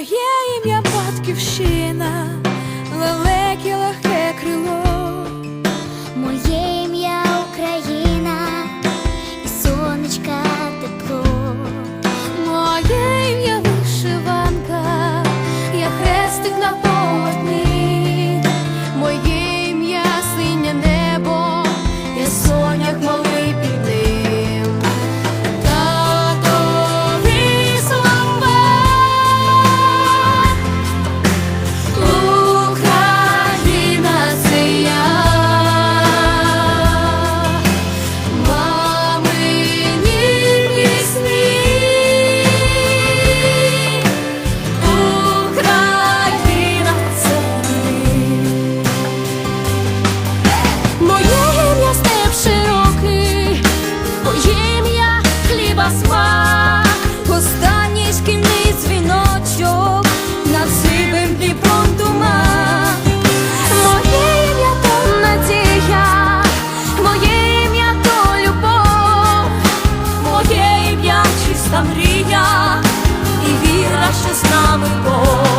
yeah. на останній шкільний дзвіночок над сивим піплом дума, моє ім'я то надія, моє ім'я то любов, моє ім'я чиста мрія, і віра, що з нами Бог.